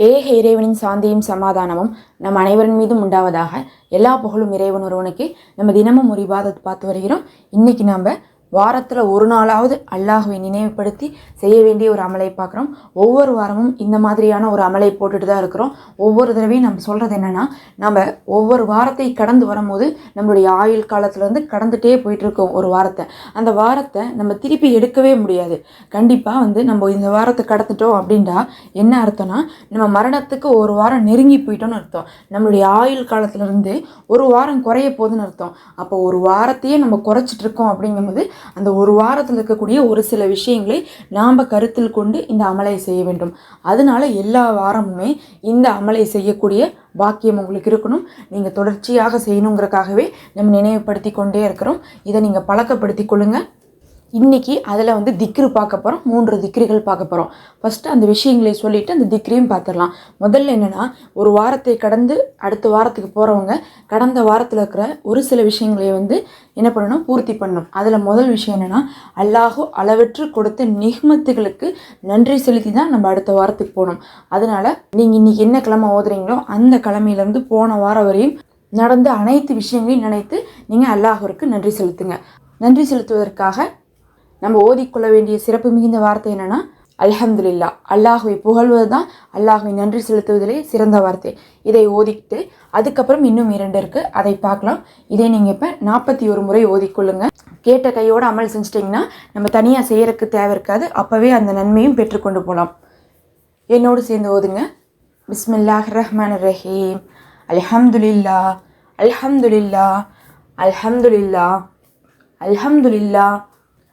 ஏக இறைவனின் சாந்தியும் சமாதானமும் நம் அனைவரின் மீதும் உண்டாவதாக எல்லா புகழும் இறைவன் ஒருவனுக்கு. நம்ம தினமும் ஒரு இபாதத் பார்த்து வருகிறோம். இன்றைக்கி நம்ம வாரத்தில் ஒரு நாளாவது அல்லாஹுவை நினைவுபடுத்தி செய்ய வேண்டிய ஒரு அமலை பார்க்குறோம். ஒவ்வொரு வாரமும் இந்த மாதிரியான ஒரு அமலை போட்டுட்டு தான் இருக்கிறோம். ஒவ்வொரு தடவையும் நம்ம சொல்கிறது என்னென்னா நம்ம ஒவ்வொரு வாரத்தை கடந்து வரும்போது நம்மளுடைய ஆயுள் காலத்துலேருந்து கடந்துகிட்டே போயிட்டுருக்கோம் ஒரு வாரத்தை. அந்த வாரத்தை நம்ம திருப்பி எடுக்கவே முடியாது. கண்டிப்பாக வந்து நம்ம இந்த வாரத்தை கடந்துட்டோம் அப்படின்டா என்ன அர்த்தம்னா நம்ம மரணத்துக்கு ஒரு வாரம் நெருங்கி போயிட்டோம்னு அர்த்தம். நம்மளுடைய ஆயுள் காலத்துலேருந்து ஒரு வாரம் குறைய போகுதுன்னு அர்த்தம். அப்போ ஒரு வாரத்தையே நம்ம குறைச்சிட்டு இருக்கோம் அப்படிங்கும்போது அந்த ஒரு வாரத்தில் இருக்கக்கூடிய ஒரு சில விஷயங்களை நாம் கருத்தில் கொண்டு இந்த அமலை செய்ய வேண்டும். அதனால எல்லா வாரமுமே இந்த அமலை செய்யக்கூடிய பாக்கியம் உங்களுக்கு இருக்கணும். நீங்கள் தொடர்ச்சியாக செய்யணுங்கிறக்காகவே நம்ம நினைவுபடுத்தி கொண்டே இருக்கிறோம். இதை நீங்கள் பழக்கப்படுத்தி கொள்ளுங்கள் இன்னைக்கு அதில் வந்து திக்ரு பார்க்க போகிறோம் மூன்று திக்ரிகள் பார்க்க போகிறோம் ஃபஸ்ட்டு அந்த விஷயங்களை சொல்லிவிட்டு அந்த திக்ரியும் பார்த்துடலாம். முதல்ல என்னென்னா ஒரு வாரத்தை கடந்து அடுத்த வாரத்துக்கு போகிறவங்க கடந்த வாரத்தில் இருக்கிற ஒரு சில விஷயங்களை வந்து என்ன பண்ணணும்? பூர்த்தி பண்ணணும். அதில் முதல் விஷயம் என்னென்னா அல்லாஹோ அளவற்று கொடுத்த நிஹ்மத்துகளுக்கு நன்றி செலுத்தி தான் நம்ம அடுத்த வாரத்துக்கு போகணும். அதனால் நீங்கள் இன்றைக்கி என்ன கிழமை ஓதுறீங்களோ அந்த கிழமையிலேருந்து போன வாரம் வரையும் நடந்த அனைத்து விஷயங்களையும் நினைத்து நீங்கள் அல்லாஹருக்கு நன்றி செலுத்துங்க. நன்றி செலுத்துவதற்காக நம்ம ஓதிக்கொள்ள வேண்டிய சிறப்பு மிகுந்த வார்த்தை என்னென்னா அல்ஹம்துலில்லா. அல்லாஹுவை புகழ்வது தான் அல்லாஹுவை நன்றி செலுத்துவதிலே சிறந்த வார்த்தை. இதை ஓதிக்கிட்டு அதுக்கப்புறம் இன்னும் இரண்டு இருக்குது அதை பார்க்கலாம். இதை நீங்கள் இப்போ நாற்பத்தி ஒரு முறை ஓதிக்கொள்ளுங்க. கேட்ட கையோடு அமல் செஞ்சிட்டிங்கன்னா நம்ம தனியாக செய்கிறக்கு தேவை இருக்காது. அப்போவே அந்த நன்மையும் பெற்றுக்கொண்டு போகலாம் என்னோடு சேர்ந்து ஓதுங்க. பிஸ்மில்லாஹ் ரஹ்மான் ரஹீம். அல்ஹம்துலில்லா. அல்ஹம்துலில்லா. அல்ஹம்துலில்லா. அல்ஹம்துலில்லா.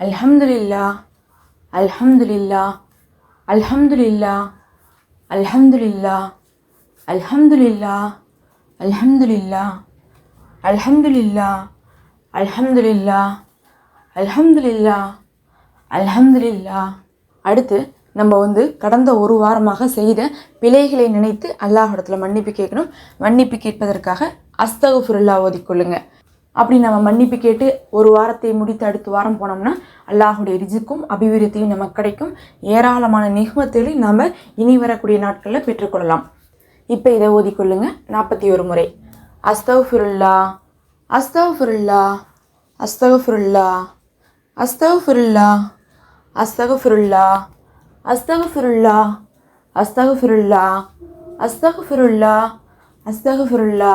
அல்ஹம்துலில்லா அல்ஹம்துலில்லா அல்ஹம்துலில்லா அல்ஹம்துலில்லா அல்ஹம்துலில்லா அல்ஹம்துலில்லா அல்ஹம்துலில்லா அல்ஹம்துலில்லா அல்ஹம்துலில்லா அல்ஹம்துலில்லா அடுத்து நம்ம வந்து கடந்த ஒரு வாரமாக செய்த பிழைகளை நினைத்து அல்லாஹிடத்தில் மன்னிப்பு கேட்கணும். மன்னிப்பு கேட்பதற்காக அஸ்தகுஃபுருல்லா ஓதிக்கொள்ளுங்கள் அப்படி நம்ம மன்னிப்பு கேட்டு ஒரு வாரத்தை முடித்து அடுத்த வாரம் போனோம்னா அல்லாஹுடைய ரிஜிக்கும் அபிவிருத்தியும் நமக்கு கிடைக்கும் ஏராளமான நிகமத்தையும் நாம் இனி வரக்கூடிய நாட்களில் பெற்றுக்கொள்ளலாம் இப்போ இதை ஓதிக்கொள்ளுங்க நாற்பத்தி ஒரு முறை அஸ்தகுஃபுருல்லா அஸ்தகுஃபுருல்லா அஸ்தகஃபுருல்லா அஸ்தகஃபுருல்லா அஸ்தகஃபுருல்லா அஸ்தகஃபுருல்லா அஸ்தகஃபுருல்லா அஸ்தகஃபுருல்லா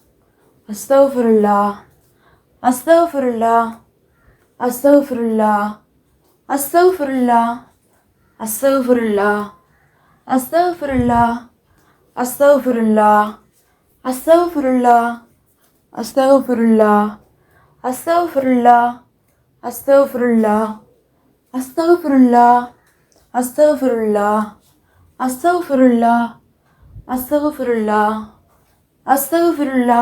அஸ்தகுஃபுருல்லா அஸ்தகுஃபுருல்லா அஸ்தகுஃபுருல்லா அஸ்தகுஃபுருல்லா அஸ்தகுஃபுருல்லா அஸ்தகுஃபுருல்லா அஸ்தகுஃபுருல்லா அஸ்தகுஃபுருல்லா அஸ்தகுஃபுருல்லா அஸ்தகுஃபுருல்லா அஸ்தகுஃபுருல்லா அஸ்தகுஃபுருல்லா அஸ்தகுஃபுருல்லா அஸ்தகுஃபுருல்லா அஸ்தகுஃபுருல்லா அஸ்தகுஃபுருல்லா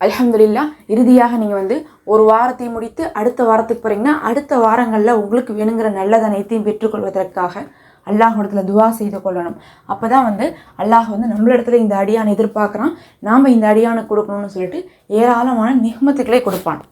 அலமதுல்லா இறுதியாக நீங்கள் வந்து ஒரு வாரத்தை முடித்து அடுத்த வாரத்துக்கு போகிறீங்கன்னா அடுத்த வாரங்களில் உங்களுக்கு வேணுங்கிற நல்லது அனைத்தையும் பெற்றுக்கொள்வதற்காக அல்லாஹ் துவா செய்து கொள்ளணும். அப்போ தான் வந்து அல்லாஹ் வந்து நம்மளிடத்துல இந்த அடியான் எதிர்பார்க்குறான். நாம் இந்த அடியானை கொடுக்கணும்னு சொல்லிட்டு ஏராளமான நிகமத்துக்களை கொடுப்பான்.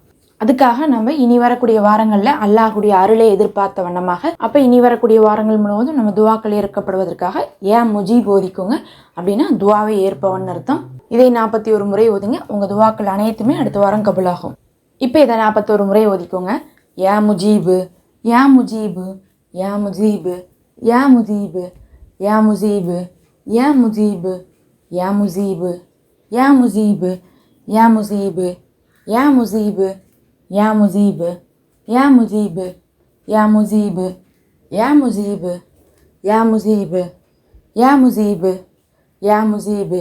அதுக்காக நம்ம இனி வரக்கூடிய வாரங்களில் அல்லாஹுடைய அருளை எதிர்பார்த்த வண்ணமாக அப்போ இனி வரக்கூடிய வாரங்கள் முழுவதும் நம்ம துவாக்கள் ஏற்கப்படுவதற்காக ஏன் முஜி போதிக்குங்க அப்படின்னா துவாவை ஏற்பவன் அர்த்தம். இதை நாற்பத்தி ஒரு முறை ஓதுங்க உங்கள் துவாக்கள் அனைத்துமே அடுத்த வாரம் கபுலாகும் இப்போ இதை நாற்பத்தோரு முறை ஓதிக்கோங்க யா முஜீபு யா முஜீபு யா முஜீபு யா முஜீபு யா முஜீபு யா முஜீபு யா முஜீபு யா முஜீபு யா முஜீபு யா முஜீபு யா முஜீபு யா முஜீபு யா முஜீபு யா முஜீபு யா முஜீபு யா முஜீபு யா முஜீபு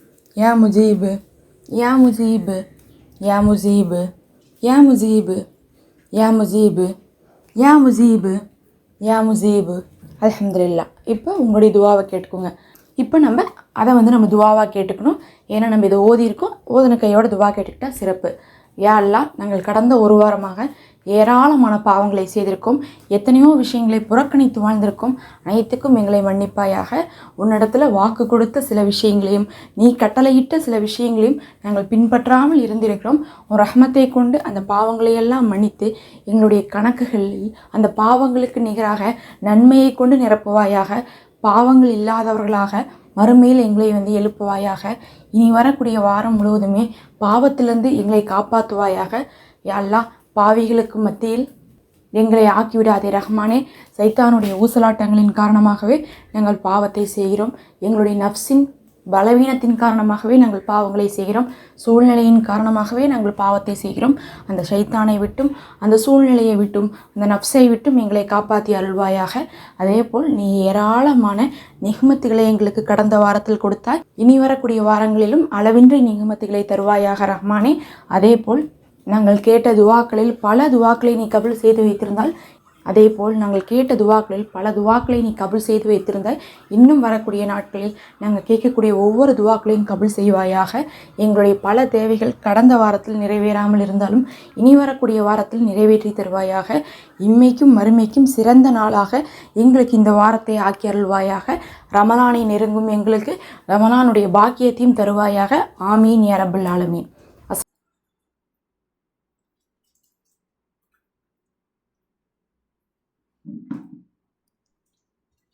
يا مذيب يا مذيب يا مذيب يا مذيب يا مذيب يا مذيب يا مذيب الحمد இப்போ உங்களுடைய துவாவை கேட்டுக்கோங்க. இப்போ நம்ம அதை வந்து நம்ம துவாவாக கேட்டுக்கணும். ஏன்னா நம்ம இதை ஓதி இருக்கோம் ஓதன கையோட துவா கேட்டுக்கிட்டால் சிறப்பு. யா எல்லாம் நாங்கள் கடந்த ஒரு வாரமாக ஏராளமான பாவங்களை செய்திருக்கும் எத்தனையோ விஷயங்களை புறக்கணித்து வாழ்ந்திருக்கும் அனைத்துக்கும் எங்களை மன்னிப்பாயாக. உன்னிடத்தில் வாக்கு கொடுத்த சில விஷயங்களையும் நீ கட்டளையிட்ட சில விஷயங்களையும் நாங்கள் பின்பற்றாமல் இருந்திருக்கிறோம். உன் ரஹ்மத்தை கொண்டு அந்த பாவங்களை எல்லாம் மன்னித்து எங்களுடைய கணக்குகளில் அந்த பாவங்களுக்கு நிகராக நன்மையை கொண்டு நிரப்புவாயாக. பாவங்கள் இல்லாதவர்களாக மறுமையில் எங்களை வந்து எழுப்புவாயாக. இனி வரக்கூடிய வாரம் முழுவதுமே பாவத்திலிருந்து எங்களை காப்பாற்றுவாயாக. யா பாவிகளுக்கு மத்தியில் எங்களை ஆக்கிவிடாதே ரஹ்மானே. சைத்தானுடைய ஊசலாட்டங்களின் காரணமாகவே நாங்கள் பாவத்தை செய்கிறோம். எங்களுடைய நஃப்ஸின் பலவீனத்தின் காரணமாகவே நாங்கள் பாவங்களை செய்கிறோம். சூழ்நிலையின் காரணமாகவே நாங்கள் பாவத்தை செய்கிறோம். அந்த சைத்தானை விட்டும் அந்த சூழ்நிலையை விட்டும் அந்த நப்சை விட்டும் எங்களை காப்பாற்றி அருள்வாயாக. அதே போல் நீ ஏராளமான நிகமத்துகளை எங்களுக்கு கடந்த வாரத்தில் கொடுத்தாய். இனி வரக்கூடிய வாரங்களிலும் அளவின்றி நிகமத்துகளை தருவாயாக ரஹ்மானே. அதேபோல் நாங்கள் கேட்ட துவாக்களில் பல துவாக்களை நீ கபில் செய்து வைத்திருந்தால் அதேபோல் நாங்கள் கேட்ட துவாக்களில் பல துவாக்களை நீ கபில் செய்து வைத்திருந்தாய். இன்னும் வரக்கூடிய நாட்களில் நாங்கள் கேட்கக்கூடிய ஒவ்வொரு துவாக்களையும் கபில் செய்வாயாக. எங்களுடைய பல தேவைகள் கடந்த வாரத்தில் நிறைவேறாமல் இருந்தாலும் இனி வரக்கூடிய வாரத்தில் நிறைவேற்றி தருவாயாக. இம்மைக்கும் மறுமைக்கும் சிறந்த நாளாக எங்களுக்கு இந்த வாரத்தை ஆக்கி அருள்வாயாக. ரமலானை நெருங்கும் எங்களுக்கு ரமலானுடைய பாக்கியத்தையும் தருவாயாக. ஆமீன் யா ரப்பல் ஆலமீன்.